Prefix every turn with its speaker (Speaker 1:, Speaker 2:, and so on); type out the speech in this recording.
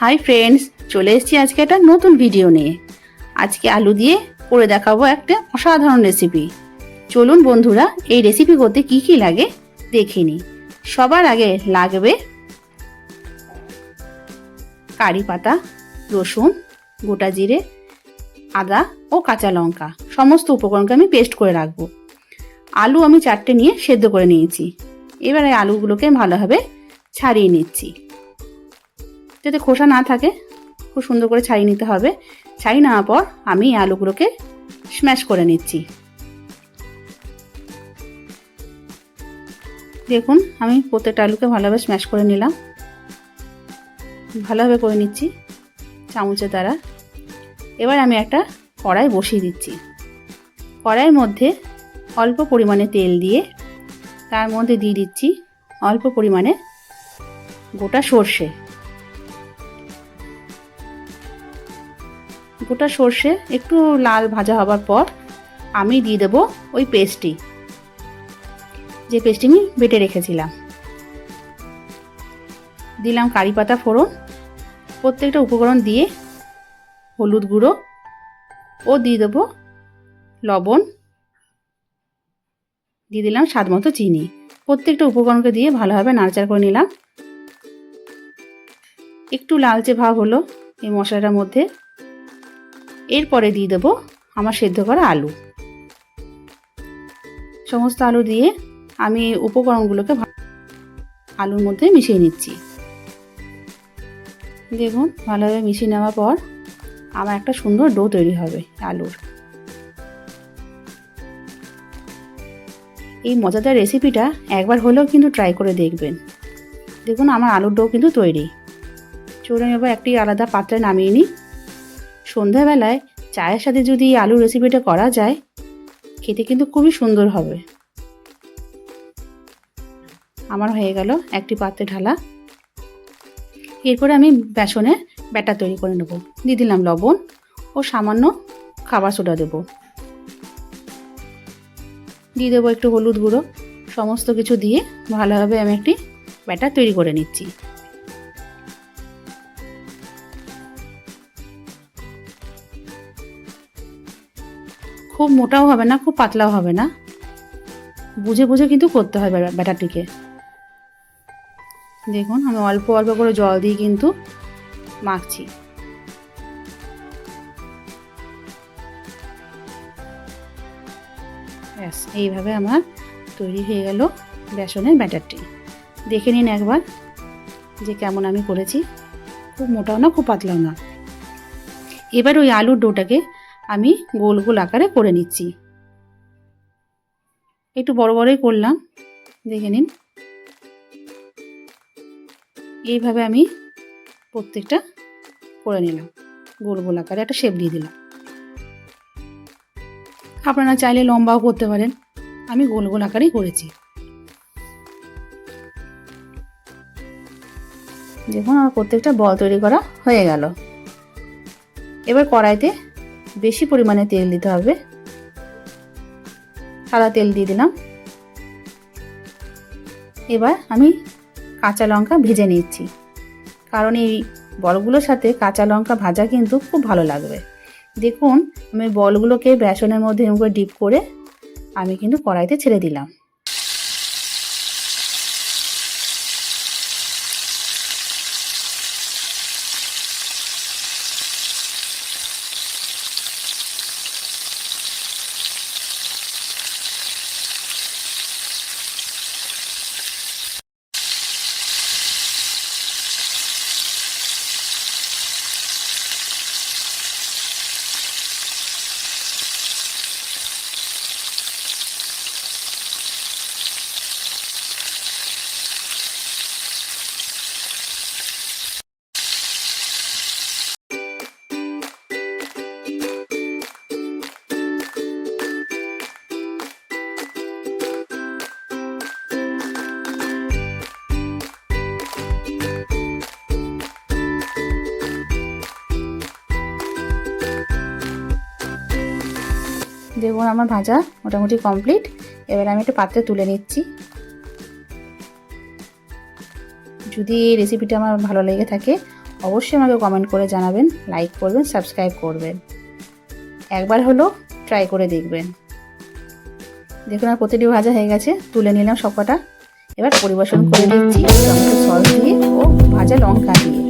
Speaker 1: Hi friends চলে এসেছি আজকে একটা নতুন ভিডিও নিয়ে। আজকে আলু দিয়ে করে দেখাবো একটা অসাধারণ রেসিপি চলুন বন্ধুরা, এই রেসিপি করতে কি কি লাগে দেখে নিই। সবার আগে লাগবে কারি পাতা, রসুন, গোটা জিরে, আদা ও কাঁচা লঙ্কা। সমস্ত উপকরণকে আমি পেস্ট করে রাখব। আলু আমি চারটে নিয়ে সেদ্ধ করে নিয়েছি। এবারে আলুগুলোকে ভালোভাবে ছাড়িয়ে নিচ্ছি। যাতে খোসা না থাকে, খুব সুন্দর করে ছাড়িয়ে নিতে হবে। ছাড়িয়ে নেওয়ার পর আমি আলুগুলোকে স্ম্যাশ করে নিচ্ছি। দেখুন, আমি প্রত্যেকটা আলুকে ভালোভাবে স্ম্যাশ করে নিলাম। ভালোভাবে করে নিচ্ছি চামচের দ্বারা। এবার আমি একটা কড়াই বসিয়ে দিচ্ছি। কড়াইয়ের মধ্যে অল্প পরিমাণে তেল দিয়ে তার মধ্যে দিয়ে দিচ্ছি অল্প পরিমাণে গোটা সর্ষে। গোটা সর্ষে, একটু লাল ভাজা হবার পর আমি দিয়ে দেবো ওই পেস্টটি, যে পেস্টটি আমি বেটে রেখেছিলাম। দিলাম কারি পাতা ফোড়ন, প্রত্যেকটা উপকরণ দিয়ে হলুদ গুঁড়ো ও দিয়ে দেবো লবণ, দিয়ে দিলাম স্বাদ মতো চিনি। প্রত্যেকটা উপকরণকে দিয়ে ভালোভাবে নাড়াচাড়া করে নিলাম। একটু লালচে ভাব হলো এই মশলাটার মধ্যে। এরপরে দিয়ে দেবো আমার সেদ্ধ করা আলু। সমস্ত আলু দিয়ে আমি উপকরণগুলোকে আলুর মধ্যে মিশিয়ে নিচ্ছি। দেখুন, ভালোভাবে মিশিয়ে নেওয়ার পর আমার একটা সুন্দর ডো তৈরি হবে আলুর। এই মজাদার রেসিপিটা একবার হলেও কিন্তু ট্রাই করে দেখবেন। দেখুন, আমার আলুর ডো কিন্তু তৈরি। চলুন, এবার একটি আলাদা পাত্রে নামিয়ে নিই। সন্ধ্যাবেলায় চায়ের সাথে যদি এই আলুর রেসিপিটা করা যায়, খেতে কিন্তু খুবই সুন্দর হবে। আমার হয়ে গেল একটি পাত্রে ঢালা। এরপরে আমি বেসনে ব্যাটার তৈরি করে নেব। দিয়ে দিলাম লবণ ও সামান্য খাবার সোডা দেব। দিয়ে দেবো একটু হলুদ গুঁড়ো। সমস্ত কিছু দিয়ে ভালোভাবে আমি একটি ব্যাটার তৈরি করে নিচ্ছি। খুব মোটাও হবে না, খুব পাতলাও হবে না। বুঝে বুঝে কিন্তু করতে হবে ব্যাটারটিকে দেখুন, আমি অল্প অল্প করে জল দিয়ে কিন্তু মাখছি। ব্যাস, এইভাবে আমার তৈরি হয়ে গেল বেসনের ব্যাটারটি। দেখে নিন একবার যে কেমন আমি করেছি। খুব মোটাও না, খুব পাতলাও না। এবার ওই আলুর ডোটাকে আমি গোল গোল আকারে করে নিচ্ছি। একটু বড় বড়ই করলাম, দেখে নিন। এইভাবে আমি প্রত্যেকটা করে নিলাম। গোল গোল আকারে একটা শেপ দিয়ে দিলাম। আপনারা চাইলে লম্বাও করতে পারেন। আমি গোল গোল আকারেই করেছি। দেখুন আমার প্রত্যেকটা বল তৈরি করা হয়ে গেল। এবার কড়াইতে বেশি পরিমাণে তেল দিতে হবে। সাদা তেল দিয়ে দিলাম। এবার আমি কাঁচা লঙ্কা ভেজে নিচ্ছি। কারণ এই বলগুলোর সাথে কাঁচা লঙ্কা ভাজা কিন্তু খুব ভালো লাগবে। দেখুন, আমি বলগুলোকে বেসনের মধ্যে ডিপ করে আমি কিন্তু কড়াইতে ছেড়ে দিলাম। দেখুন আমার ভাজা মোটামুটি কমপ্লিট এবার আমি একটা পাত্রে তুলে নিচ্ছি। যদি এই রেসিপিটা আমার ভালো লেগে থাকে, অবশ্যই আমাকে কমেন্ট করে জানাবেন লাইক করবেন সাবস্ক্রাইব করবেন। একবার হলো ট্রাই করে দেখবেন। দেখুন আর প্রতিটি ভাজা হয়ে গেছে, তুলে নিলাম সবকটা। এবার পরিবেশন করে দিচ্ছি টমেটো সস দিয়ে ও ভাজা লঙ্কা দিয়ে।